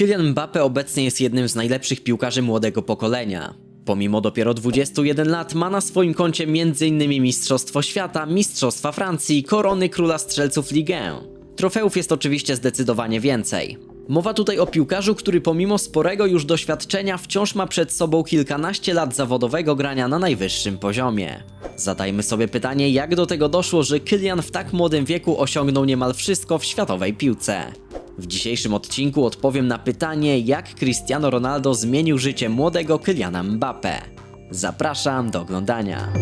Kylian Mbappe obecnie jest jednym z najlepszych piłkarzy młodego pokolenia. Pomimo dopiero 21 lat ma na swoim koncie m.in. Mistrzostwo Świata, Mistrzostwa Francji, korony Króla Strzelców Ligue 1. Trofeów jest oczywiście zdecydowanie więcej. Mowa tutaj o piłkarzu, który pomimo sporego już doświadczenia wciąż ma przed sobą kilkanaście lat zawodowego grania na najwyższym poziomie. Zadajmy sobie pytanie, jak do tego doszło, że Kylian w tak młodym wieku osiągnął niemal wszystko w światowej piłce. W dzisiejszym odcinku odpowiem na pytanie, jak Cristiano Ronaldo zmienił życie młodego Kyliana Mbappe. Zapraszam do oglądania.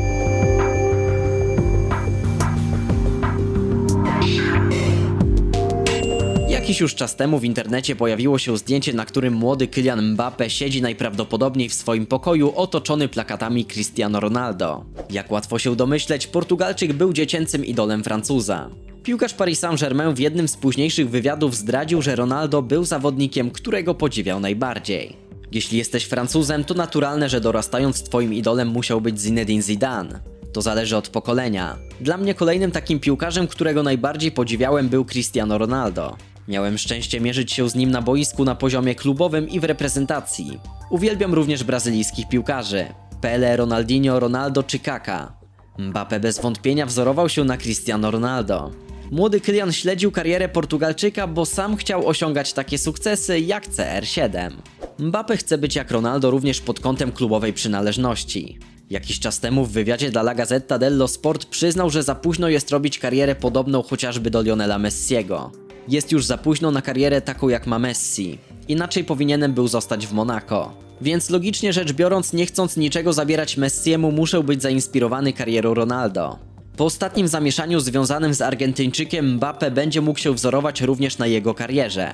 Jakiś już czas temu w internecie pojawiło się zdjęcie, na którym młody Kylian Mbappe siedzi najprawdopodobniej w swoim pokoju otoczony plakatami Cristiano Ronaldo. Jak łatwo się domyśleć, Portugalczyk był dziecięcym idolem Francuza. Piłkarz Paris Saint-Germain w jednym z późniejszych wywiadów zdradził, że Ronaldo był zawodnikiem, którego podziwiał najbardziej. Jeśli jesteś Francuzem, to naturalne, że dorastając twoim idolem musiał być Zinedine Zidane. To zależy od pokolenia. Dla mnie kolejnym takim piłkarzem, którego najbardziej podziwiałem był Cristiano Ronaldo. Miałem szczęście mierzyć się z nim na boisku na poziomie klubowym i w reprezentacji. Uwielbiam również brazylijskich piłkarzy. Pele, Ronaldinho, Ronaldo czy Kaka. Mbappe bez wątpienia wzorował się na Cristiano Ronaldo. Młody Kylian śledził karierę Portugalczyka, bo sam chciał osiągać takie sukcesy jak CR7. Mbappe chce być jak Ronaldo również pod kątem klubowej przynależności. Jakiś czas temu w wywiadzie dla La Gazzetta dello Sport przyznał, że za późno jest robić karierę podobną chociażby do Lionela Messiego. Jest już za późno na karierę taką jak ma Messi. Inaczej powinienem był zostać w Monako. Więc logicznie rzecz biorąc, nie chcąc niczego zabierać Messiemu, muszę być zainspirowany karierą Ronaldo. Po ostatnim zamieszaniu związanym z Argentyńczykiem Mbappe będzie mógł się wzorować również na jego karierze.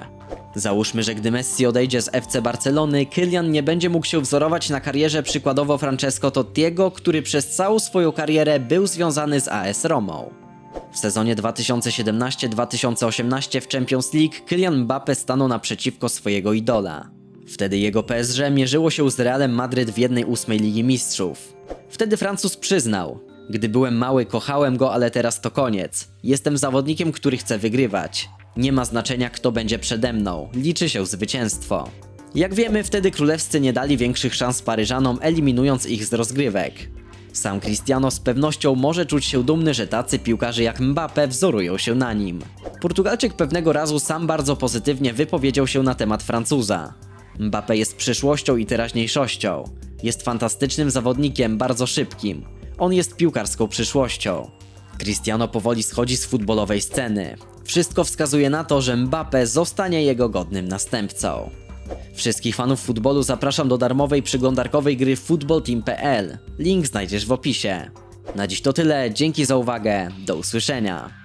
Załóżmy, że gdy Messi odejdzie z FC Barcelony, Kylian nie będzie mógł się wzorować na karierze przykładowo Francesco Tottiego, który przez całą swoją karierę był związany z AS Romą. W sezonie 2017-2018 w Champions League Kylian Mbappe stanął naprzeciwko swojego idola. Wtedy jego PSG mierzyło się z Realem Madryt w 1-8 Ligi Mistrzów. Wtedy Francuz przyznał: Gdy byłem mały, kochałem go, ale teraz to koniec. Jestem zawodnikiem, który chce wygrywać. Nie ma znaczenia, kto będzie przede mną, liczy się zwycięstwo. Jak wiemy, wtedy królewscy nie dali większych szans Paryżanom, eliminując ich z rozgrywek. Sam Cristiano z pewnością może czuć się dumny, że tacy piłkarze jak Mbappe wzorują się na nim. Portugalczyk pewnego razu sam bardzo pozytywnie wypowiedział się na temat Francuza. Mbappe jest przyszłością i teraźniejszością. Jest fantastycznym zawodnikiem, bardzo szybkim. On jest piłkarską przyszłością. Cristiano powoli schodzi z futbolowej sceny. Wszystko wskazuje na to, że Mbappe zostanie jego godnym następcą. Wszystkich fanów futbolu zapraszam do darmowej przeglądarkowej gry footballteam.pl. Link znajdziesz w opisie. Na dziś to tyle, dzięki za uwagę, do usłyszenia.